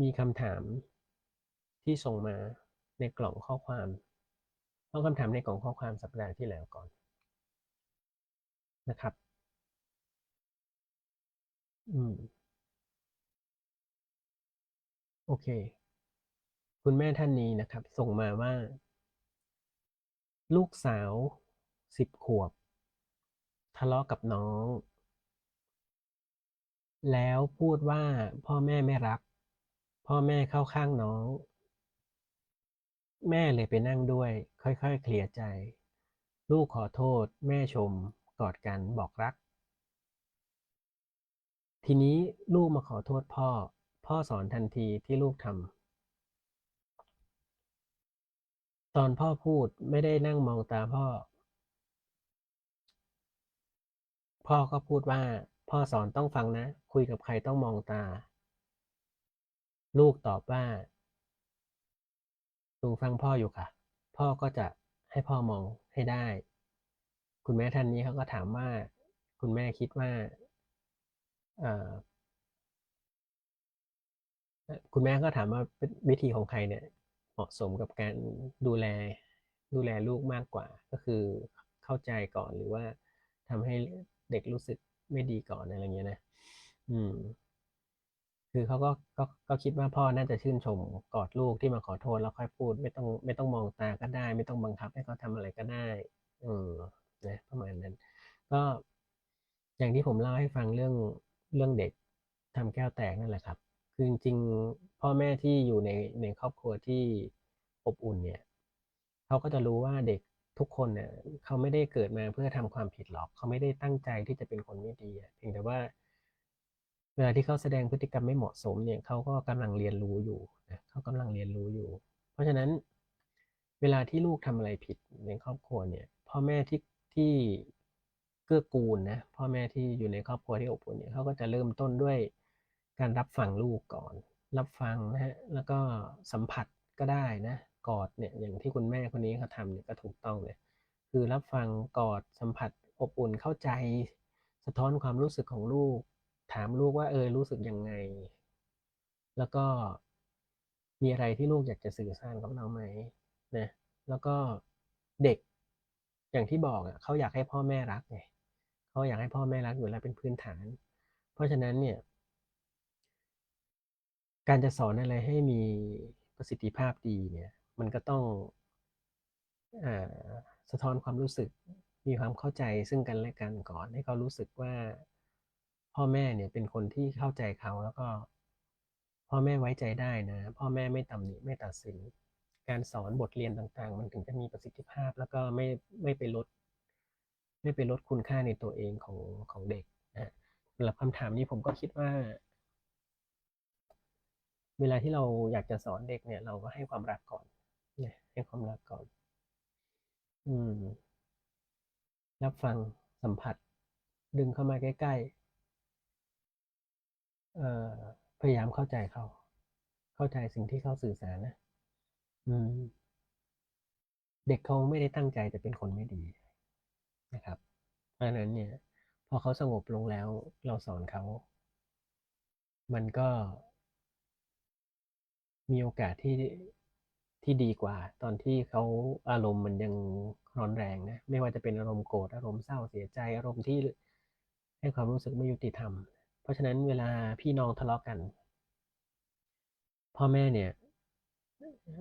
มีคำถามที่ส่งมาในกล่องข้อความเอาคำถามในกล่องข้อความสัปดาห์ที่แล้วก่อนนะครับ อืม โอเค คุณแม่ท่านนี้นะครับ ส่งมาว่า ลูกสาวสิบขวบ ทะเลาะกับน้อง แล้วพูดว่าพ่อแม่ไม่รัก พ่อแม่เข้าข้างน้อง แม่เลยไปนั่งด้วย ค่อยๆ เคลียร์ใจ ลูกขอโทษ แม่ชม กอดกันบอกรัก ทีนี้ลูกมาขอโทษพ่อ พ่อสอนทันทีที่ลูกทำตอนพ่อพูดไม่ได้นั่งมองตาพ่อ พ่อก็พูดว่า พ่อสอนต้องฟังนะ คุยกับใครต้องมองตา ลูกตอบว่าหนูฟังพ่ออยู่ค่ะ พ่อก็จะให้พ่อมองให้ได้ คุณแม่ท่านนี้เขาก็ถามว่า คุณแม่คิดว่าคุณแม่ก็ถามว่าวิธีของใครเนี่ยเหมาะสมกับการดูแลดูแลลูกมากกว่า ก็คือเข้าใจก่อนหรือว่าทำให้เด็กรู้สึกไม่ดีก่อนอะไรเงี้ยนะ อืม คือเขาก็ก็ก็คิดว่าพ่อน่าจะชื่นชมกอดลูกที่มาขอโทษแล้วค่อยพูด ไม่ต้องไม่ต้องมองตาก็ได้ ไม่ต้องบังคับให้เขาทำอะไรก็ได้เออนะประมาณนั้น ก็อย่างที่ผมเล่าให้ฟังเรื่องเรื่องเด็กทำแก้วแตกนั่นแหละครับ คือจริงๆพ่อแม่ที่อยู่ในในครอบครัวที่อบอุ่นเนี่ยเขาก็จะรู้ว่าเด็กทุกคนเนี่ยเขาไม่ได้เกิดมาเพื่อทำความผิดหรอกเขาไม่ได้ตั้งใจที่จะเป็นคนไม่ดีเพียงแต่ว่า วลาที่เขาแสดงพฤติกรรมไม่เหมาะสมเนี่ยเขาก็กำลังเรียนรู้อยู่นะเขากำลังเรียนรู้อยู่ เพราะฉะนั้นเวลาที่ลูกทำอะไรผิดในครอบครัวเนี่ยพ่อแม่ที่ที่เกื้อกูลนะพ่อแม่ที่อยู่ในครอบครัวที่อบอุ่นเนี่ยเขาก็จะเริ่มต้นด้วยการรับฟังลูกก่อน รับฟังนะฮะแล้วก็สัมผัสก็ได้นะกอดเนี่ยอย่างที่คุณแม่คนนี้เขาทำเนี่ยก็ถูกต้องเลยคือรับฟังกอดสัมผัสอบอุ่นเข้าใจ สะท้อนความรู้สึกของลูก ถามลูกว่าเออรู้สึกยังไง แล้วก็มีอะไรที่ลูกอยากจะสื่อสารกับเราไหมนะแล้วก็เด็กอย่างที่บอกอะเขาอยากให้พ่อแม่รักไงเขาอยากให้พ่อแม่รักอยู่แล้วเป็นพื้นฐาน เพราะฉะนั้นเนี่ย การจะสอนอะไรให้มีประสิทธิภาพดีเนี่ย มันก็ต้องอสะท้อนความรู้สึก มีความเข้าใจซึ่งกันและกันก่อน ให้เขารู้สึกว่า พ่อแม่เนี่ยเป็นคนที่เข้าใจเขาแล้วก็ พ่อแม่ไว้ใจได้นะ พ่อแม่ไม่ตำหนิไม่ตัดสิน การสอนบทเรียนต่างๆ มันถึงจะมีประสิทธิภาพ แล้วก็ไม่ไม่ไปลด ไม่ไปลดคุณค่าในตัวเองของของเด็กนะสำหรับคำถามนี้ผมก็คิดว่า เวลาที่เราอยากจะสอนเด็กเนี่ย เราก็ให้ความรักก่อนนะให้ความรักก่อน อืมรับฟังสัมผัส ดึงเข้ามาใกล้ ๆ พยายามเข้าใจเขา เข้าใจสิ่งที่เขาสื่อสารนะอืมเด็กเขาไม่ได้ตั้งใจจะเป็นคนไม่ดีนะครับ เพราะนั้นเนี่ย พอเขาสงบลงแล้ว เราสอนเขา มันก็ มีโอกาสที่ที่ดีกว่า ตอนที่เขาอารมณ์มันยังร้อนแรงนะ ไม่ว่าจะเป็นอารมณ์โกรธ อารมณ์เศร้าเสียใจ อารมณ์ที่ให้ความรู้สึกไม่ยุติธรรม ราะฉะนั้นเวลาพี่น้องทะเลาะกัน พ่อแม่เนี่ย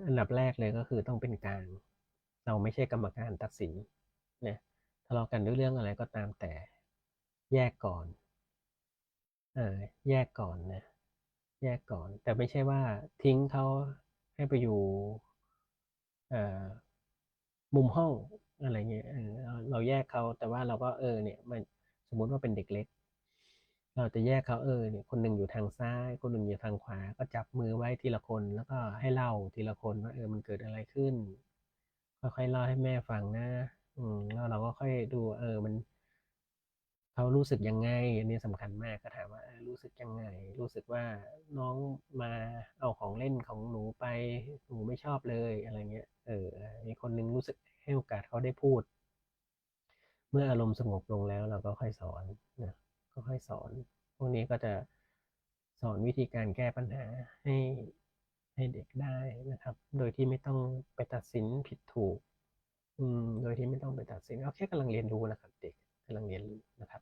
อันดับแรกเลยก็คือต้องเป็นกลาง เราไม่ใช่กรรมการตัดสินนะทะเลาะกันด้วยเรื่องอะไรก็ตามแต่ แยกก่อนเออแยกก่อนนะแยกก่อน แต่ไม่ใช่ว่าทิ้งเขาให้ไปอยู่มุมห้องอะไรเงี้ยเราเราแยกเขาแต่ว่าเราก็เออเนี่ยมันสมมุติว่าเป็นเด็กเล็ก เราจะแยกเขาเออเนี่ยคนหนึ่งอยู่ทางซ้าย คนหนึ่งอยู่ทางขวา ก็จับมือไว้ทีละคน แล้วก็ให้เล่าทีละคนว่าเออมันเกิดอะไรขึ้น ค่อยๆเล่าให้แม่ฟังนะ อืมแล้วเราก็ค่อยดู เออมันเขารู้สึกยังไง อันนี้สำคัญมากก็ถามว่ารู้สึกยังไง รู้สึกว่าน้องมาเอาของเล่นของหนูไปหนูไม่ชอบเลยอะไรเงี้ย เออมีคนนึงรู้สึกให้โอกาสเขาได้พูด เมื่ออารมณ์สงบลงแล้วเราก็ค่อยสอนนะ ค่อยสอน พวกนี้ก็จะสอนวิธีการแก้ปัญหาให้ให้เด็กได้นะครับ โดยที่ไม่ต้องไปตัดสินผิดถูกอืมโดยที่ไม่ต้องไปตัดสินเอาแค่กำลังเรียนรู้นะครับ เด็กกำลังเรียนรู้นะครับ